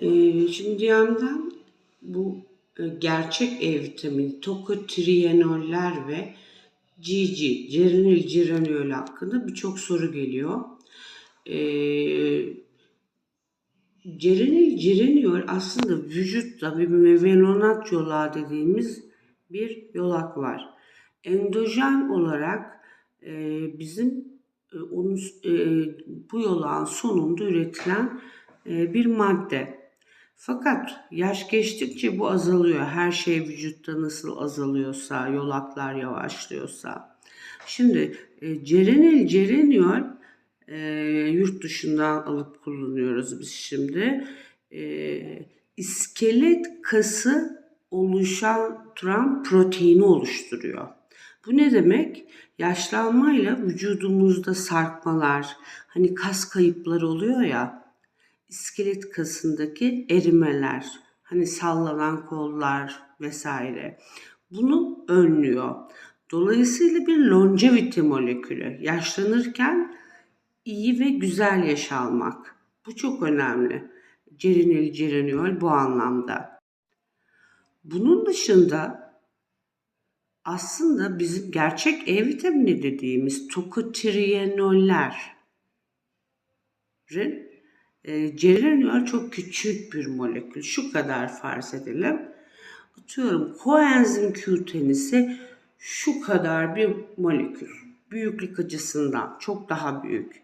Ee, şimdi DM'den bu e, gerçek E vitamini, tokotrienoller ve GG, geranil geraniyol hakkında birçok soru geliyor. Ee, geranil geraniyol aslında vücutta bir mevenonat yolağı dediğimiz bir yolak var. Endojen olarak e, bizim onun e, bu yolağın sonunda üretilen bir madde. Fakat yaş geçtikçe bu azalıyor. Her şey vücutta nasıl azalıyorsa, yolaklar yavaşlıyorsa. Şimdi e, cerenil cereniol e, yurt dışından alıp kullanıyoruz biz şimdi. E, iskelet kası oluşturan proteini oluşturuyor. Bu ne demek? Yaşlanmayla vücudumuzda sarkmalar, hani kas kayıpları oluyor ya, iskelet kasındaki erimeler, hani sallanan kollar vesaire. Bunu önlüyor. Dolayısıyla bir longevity molekülü. Yaşlanırken iyi ve güzel yaş almak. Bu çok önemli. Cerenil cereniol bu anlamda. Bunun dışında aslında bizim gerçek E vitamini dediğimiz tokotrienollerin e, çok küçük bir molekül. Şu kadar farz edelim. Atıyorum koenzim Q10 ise şu kadar bir molekül. Büyüklük açısından çok daha büyük.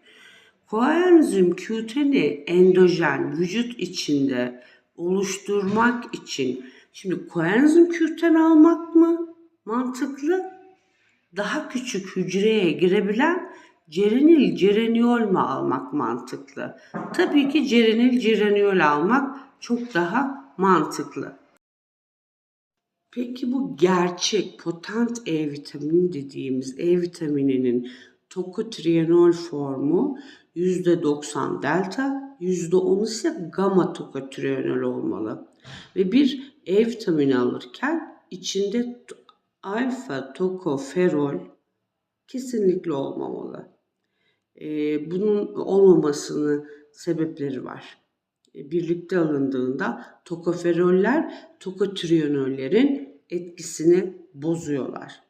Koenzim Q10'i endojen vücut içinde oluşturmak için şimdi koenzim Q10 almak mı mantıklı? Daha küçük hücreye girebilen cerenil cereniol mu almak mantıklı? Tabii ki cerenil cereniol almak çok daha mantıklı. Peki bu gerçek potent E vitamini dediğimiz E vitamininin tokotrienol formu %90 delta, %10 ise gamma tokotrienol olmalı. Ve bir E vitamini alırken içinde alfa tokoferol kesinlikle olmamalı. Bunun olmamasının sebepleri var. Ee, birlikte alındığında tokoferoller tokotrienollerin etkisini bozuyorlar.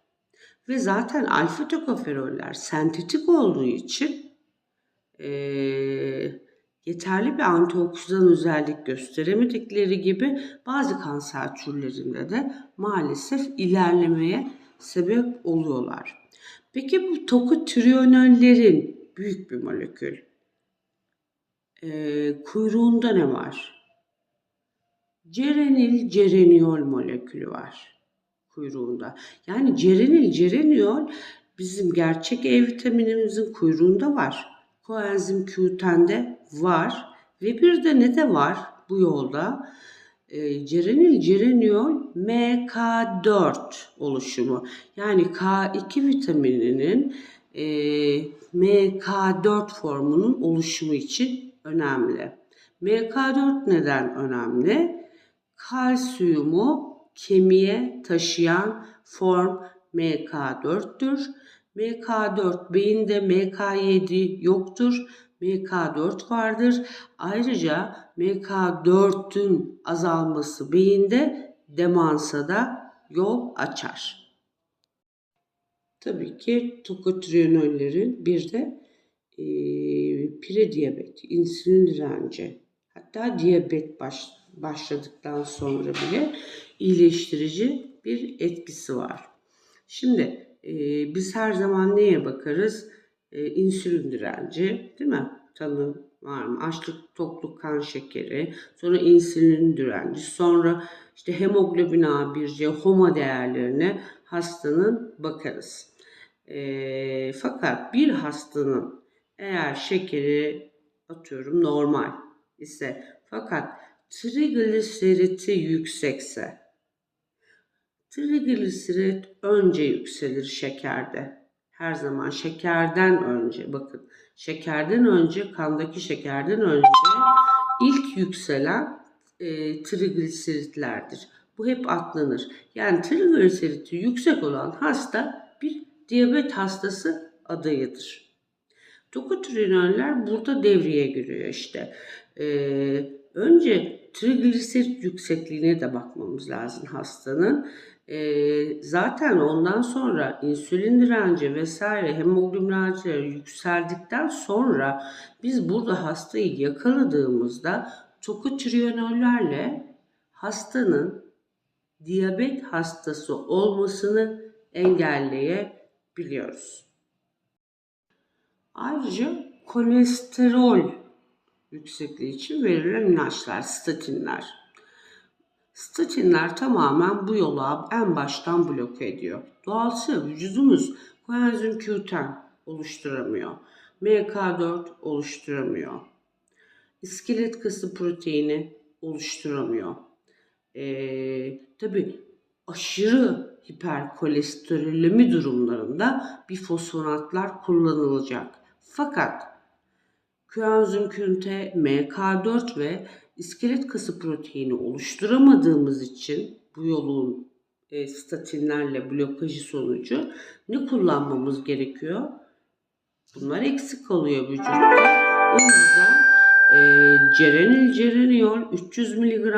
Ve zaten alfa tokoferoller sentetik olduğu için e, yeterli bir antioksidan özellik gösteremedikleri gibi bazı kanser türlerinde de maalesef ilerlemeye sebep oluyorlar. Peki bu tokotrienollerin büyük bir molekül. E, kuyruğunda ne var? Cerenil cereniol molekülü var kuyruğunda. Yani cerenil cereniol bizim gerçek E vitaminimizin kuyruğunda var. Koenzim Q10'de var ve bir de ne de var bu yolda? E, cerenil cereniol MK4 oluşumu. Yani K2 vitamininin e, MK4 formunun oluşumu için önemli. MK4 neden önemli? Kalsiyumu kemiğe taşıyan form MK4'tür. MK4 beyinde MK7 yoktur. MK4 vardır. Ayrıca MK4'ün azalması beyinde demansa da yol açar. Tabii ki tokotrienollerin bir de e, prediyabet, insülin direnci, hatta diyabet baş, başladıktan sonra bile iyileştirici bir etkisi var. Şimdi e, biz her zaman neye bakarız? E, insülin direnci, değil mi? Tanı var mı? Açlık, tokluk, kan şekeri, sonra insülin direnci, sonra işte hemoglobin A1C, HOMA değerlerine hastanın bakarız. E, fakat bir hastanın eğer şekeri atıyorum normal ise fakat trigliseriti yüksekse trigliserit önce yükselir şekerde. Her zaman şekerden önce bakın şekerden önce kandaki şekerden önce ilk yükselen e, trigliseritlerdir. Bu hep atlanır. Yani trigliseriti yüksek olan hasta diyabet hastası adayıdır. Tokotrienoller burada devreye giriyor işte. Ee, önce trigliserit yüksekliğine de bakmamız lazım hastanın. Ee, zaten ondan sonra insülin direnci vesaire hemoglobin dirençleri yükseldikten sonra biz burada hastayı yakaladığımızda tokotrienollerle hastanın diyabet hastası olmasını engelleyebiliyoruz. Ayrıca kolesterol yüksekliği için verilen ilaçlar, statinler. Statinler tamamen bu yolu en baştan bloke ediyor. Doğalsı vücudumuz koenzim Q10 oluşturamıyor. MK4 oluşturamıyor. İskelet kası proteini oluşturamıyor. Ee, tabii aşırı hiperkolesterolemi durumlarında bifosfonatlar kullanılacak. Fakat koenzim Q10, MK4 ve iskelet kası proteini oluşturamadığımız için bu yolun e, statinlerle blokajı sonucu ne kullanmamız gerekiyor? Bunlar eksik kalıyor vücutta. O yüzden e, cerenil cereniol 300 mg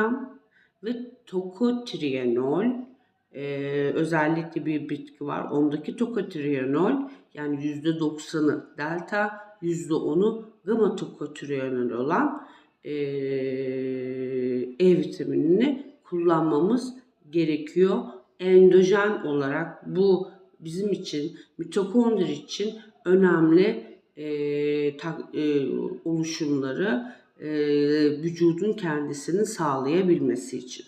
ve tokotrienol e, özellikle bir bitki var. Ondaki tokotrienol yani %90'ı delta, %10'u gamma tokotrienol olan e, E vitaminini kullanmamız gerekiyor. Endojen olarak bu bizim için mitokondri için önemli e, ta, e, oluşumları e, vücudun kendisini sağlayabilmesi için.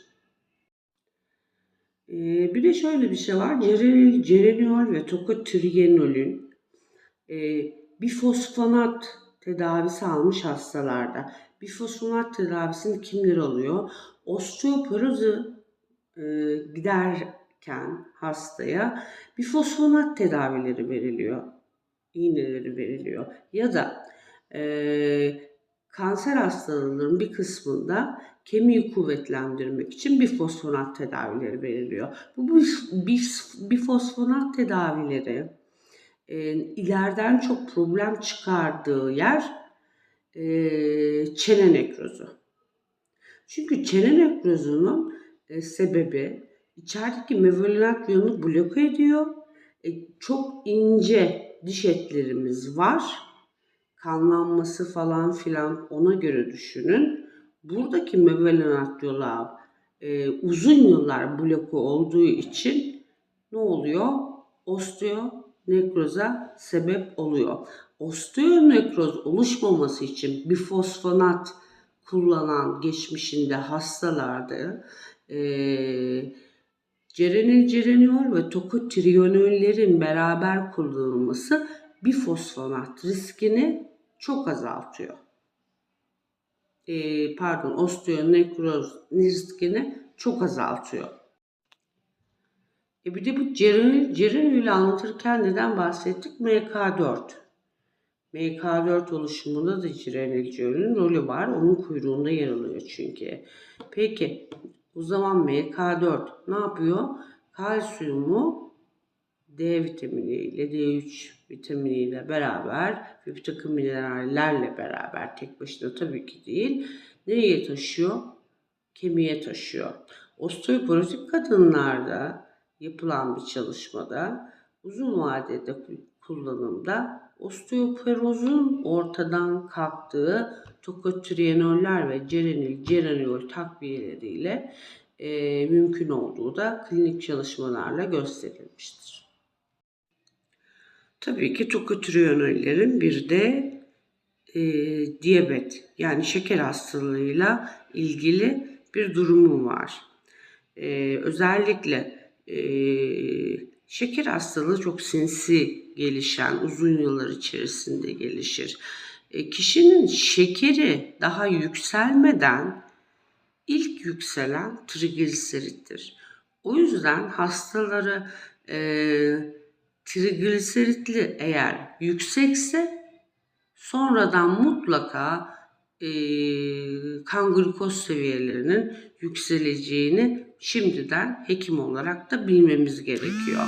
E, bir de şöyle bir şey var. Cerenil, cereniol ve tokotrienolün e, bifosfonat tedavisi almış hastalarda. Bifosfonat tedavisini kimler alıyor? Osteoporozu e, giderken hastaya bifosfonat tedavileri veriliyor. İğneleri veriliyor. Ya da e, kanser hastalarının bir kısmında kemiği kuvvetlendirmek için bifosfonat tedavileri veriliyor. Bu bifosfonat tedavileri e, ileriden çok problem çıkardığı yer e, çene nekrozu. Çünkü çene nekrozunun e, sebebi içerideki mevalonat yolunu bloke ediyor. E, çok ince diş etlerimiz var. Kanlanması falan filan ona göre düşünün. Buradaki mevalonat yolu e, uzun yıllar bloke olduğu için ne oluyor? Osteonekroza sebep oluyor. Osteonekroz oluşmaması için bifosfonat kullanan geçmişinde hastalarda e, cerenil cereniol ve tokotrienollerin beraber kullanılması bifosfonat riskini çok azaltıyor. E, pardon, osteonekroz riskini çok azaltıyor. E bir de bu cerenil, cerenil anlatırken neden bahsettik? MK4. MK4 oluşumunda da cirenilciölün rolü var. Onun kuyruğunda yer alıyor çünkü. Peki o zaman MK4 ne yapıyor? Kalsiyumu D vitaminiyle, D3 vitaminiyle beraber ve bir takım minerallerle beraber tek başına tabii ki değil. Nereye taşıyor? Kemiğe taşıyor. Osteoporotik kadınlarda yapılan bir çalışmada uzun vadede kullanımda osteoporozun ortadan kalktığı tokotrienoller ve cerenil, cereniol takviyeleriyle e, mümkün olduğu da klinik çalışmalarla gösterilmiştir. Tabii ki tokotrienollerin bir de e, diyabet yani şeker hastalığıyla ilgili bir durumu var. E, özellikle e, şeker hastalığı çok sinsi gelişen, uzun yıllar içerisinde gelişir. E, kişinin şekeri daha yükselmeden ilk yükselen trigliserittir. O yüzden hastaları e, trigliseritli eğer yüksekse sonradan mutlaka e, kan glikoz seviyelerinin yükseleceğini şimdiden hekim olarak da bilmemiz gerekiyor.